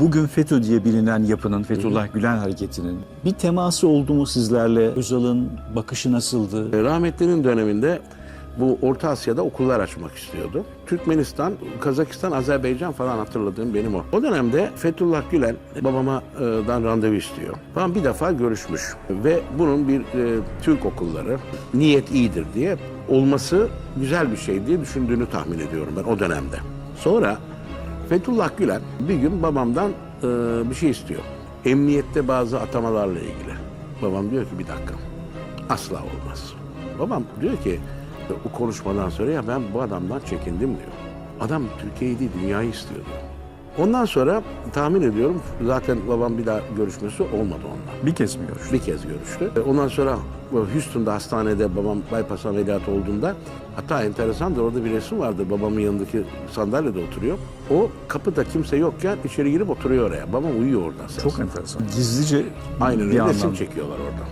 Bugün FETÖ diye bilinen yapının, Fethullah Gülen hareketinin bir teması oldu mu sizlerle? Özal'ın bakışı nasıldı? E, Rahmetlinin döneminde bu Orta Asya'da okullar açmak istiyordu. Türkmenistan, Kazakistan, Azerbaycan falan hatırladığım benim o. O dönemde Fethullah Gülen babamadan randevu istiyor. Falan bir defa görüşmüş ve bunun bir e, Türk okulları niyet iyidir diye olması güzel bir şey diye düşündüğünü tahmin ediyorum ben o dönemde. Sonra Fethullah Gülen bir gün babamdan e, bir şey istiyor. Emniyette bazı atamalarla ilgili. Babam diyor ki bir dakika asla olmaz. Babam diyor ki o konuşmadan sonra ya ben bu adamdan çekindim diyor. Adam Türkiye'yi değil dünyayı istiyor diyor. Ondan sonra tahmin ediyorum zaten babam bir daha görüşmesi olmadı onunla. Bir kez mi görüştü? Bir kez görüştü. Ondan sonra Houston'da hastanede babam bypass ameliyatı olduğunda hatta enteresandır orada bir resim vardı babamın yanındaki sandalyede oturuyor. O kapıda kimse yokken içeri girip oturuyor oraya. Babam uyuyor orada. Çok enteresan. Gizlice Aynen bir resim anlamda. çekiyorlar orada.